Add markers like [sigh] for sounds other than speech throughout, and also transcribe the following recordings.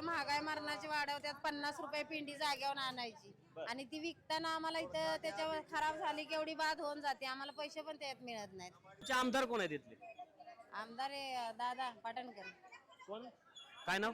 त्याचं महागाई मरणाची वाढवत्यात पन्नास रुपये पिंडी जाग्यावर आणायची. आणि ती विकताना आम्हाला इथं त्याच्यावर खराब झाली की एवढी बाद होऊन जाते. आम्हाला पैसे पण त्यात मिळत नाहीत. तुमचे आमदार कोण आहेत इथले? आमदार अं, दादा पाटणकर. कोण? काय नाव?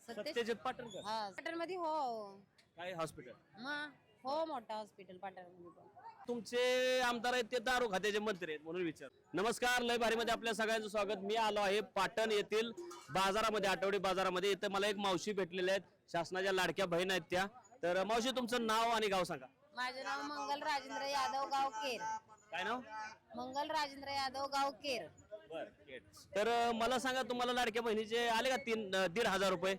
सत्य सत्यजित पाटणकर. हा पाटणमध्ये हो. काय हॉस्पिटल? मग हो मोठा हॉस्पिटल पाटणमध्ये पण. तुमचे आमदार आहेत ते दारू खात्याचे मंत्री आहेत म्हणून विचार. नमस्कार लय भारीमध्ये आपल्या सगळ्यांचं स्वागत. मी आलो आहे पाटण येथील बाजारामध्ये आठवडी बाजारामध्ये. इथं मला एक मावशी भेटलेल्या आहेत. शासनाच्या लाडक्या बहीण आहेत त्या. तर मावशी तुमचं नाव आणि गाव सांगा. माझे नाव मंगल राजेंद्र यादव गावकेर काय नाव? मंगल राजेंद्र यादव गावकेर तर अं, मला सांगा तुम्हाला लाडक्या बहिणीचे आले का तीन अं, दीड हजार रुपये?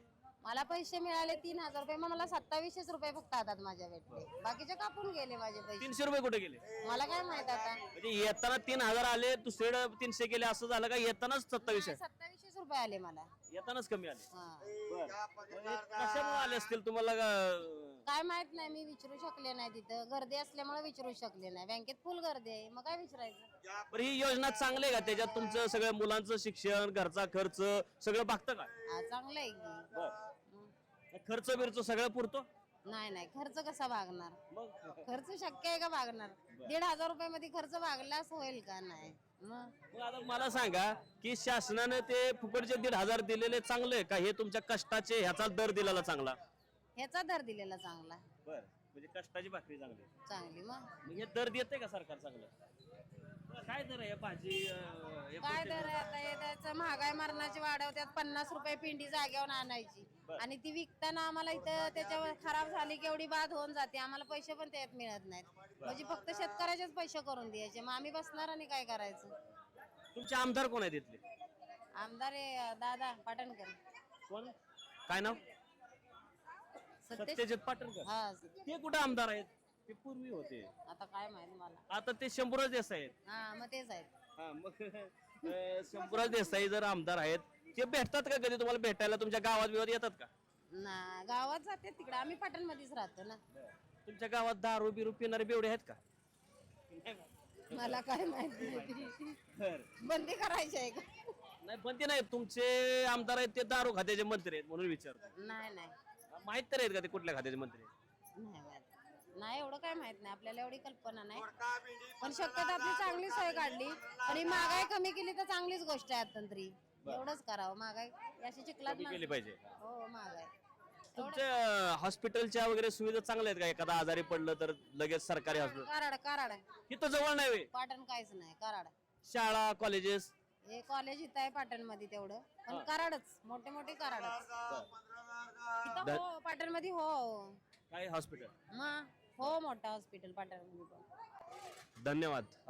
मला पैसे मिळाले तीन हजार रुपये मग मला सत्तावीसशेच रुपये फक्त हातात माझ्या भेटले बाकीचे कापून गेले माझे पैसे. तीनशे रुपये कुठे गेले? मला काय माहीत आता? म्हणजे येताना तीन हजार आले दुसरे तीनशे गेले असं झालं का? येतानाच सत्तावीसशे? सत्तावीसशेच रुपये आले मला. येतानाच कमी आले. हा. कशामुळे आले असतील तुम्हाला? का- काय माहीत नाही मी विचारू शकले नाही तिथं. गर्दी असल्यामुळे विचारू शकले नाही. बँकेत फुल गर्दी आहे. मग काय विचारायचं? बरं ही योजना चांगली आहे का? त्याच्यात तुमचं सगळ्या मुलांचं शिक्षण घरचा खर्च सगळं बघतं का? हा चांगलं आहे की. खर्च बिर्च सगळं पुरतो? नाही नाही. खर्च कसा भागणार? मग? खर्च शक्य आहे का भागणार? दीड हजार रुपये मध्ये खर्च भागलाच होईल का नाही? मग? मग आता मला सांगा की शासनाने ते फुकटचे दीड हजार दिलेले चांगले आहे का? हे तुमच्या कष्टाचे ह्याचा दर दिलेला चांगला? ह्याचा दर दिलेला चांगला. बर. म्हणजे कष्टाची भाकरी चांगली चांगली मग? मग हे दर देते का सरकार चांगलं? काय दर आहे भाजी अं, हे काय दर आहे आता? हे त्याचं महागाई मरणाची वाढवत्यात पन्नास रुपये पिंडी जाग्यावर आणायची. आणि ती विकताना आम्हाला इथं त्याच्यावर खराब झाली की एवढी बाद होऊन जाते. आम्हाला पैसे पण त्यात मिळत नाहीत. म्हणजे फक्त शेतकऱ्याचेच पैसे करून द्यायचे. मग आम्ही बसणार आणि काय करायचं? तुमचे आमदार कोण आहेत इथले? आमदार आहे, अं, दादा पाटणकर. कोण? काय नाव? सत्य सत्यजित पाटणकर. हा ते कुठे आमदार आहेत? ते पूर्वी होते. आता काय माहिती मला. आता ते शंभूराज देसाई आहेत. हा मग तेच आहेत. हा मग [laughs] अं, शंभूराज देसाई जर आमदार आहेत ते भेटतात का कधी तुम्हाला भेटायला? तुमच्या गावात बिवात येतात का? ना गावात जाते तिकडे. आम्ही पाटण मध्येच राहतो ना. तुमच्या गावात दारू बिरू पिणारे बेवडे आहेत का? मला काय माहिती बंदी करायची आहे का? नाही बंदी नाही. तुमचे आमदार आहेत ते दारू खात्याचे मंत्री आहेत म्हणून विचारतो. नाही नाही. माहीत तर आहेत का ते कुठल्या खात्याचे मंत्री आहेत? नाही माहीत. नाही एवढं काय माहीत नाही. आपल्याला एवढी कल्पना नाही. पण शक्यतो आपली चांगली सोय काढली. पण ही महागाई कमी केली तर चांगलीच गोष्ट आहे आता तरी एवढंच करावं. महागाई अशी चिखलात कमी केली पाहिजे. हो महागाई. तुमच्या हॉस्पिटलच्या वगैरे सुविधा चांगल्या आहेत का? एखादा आजारी पडलं तर लगेच सरकारी हॉस्पिटल कराड कराड. इथं जवळ नाही वे पाटण काहीच नाही कराड. शाळा कॉलेजेस? हे कॉलेज इथं आहे पाटणमध्ये तेवढं. पण कराडच मोठे मोठे कराडच इथं हो पाटणमध्ये हो. काय हॉस्पिटल? मग? हो मोठा हॉस्पिटल पाटण पण. धन्यवाद.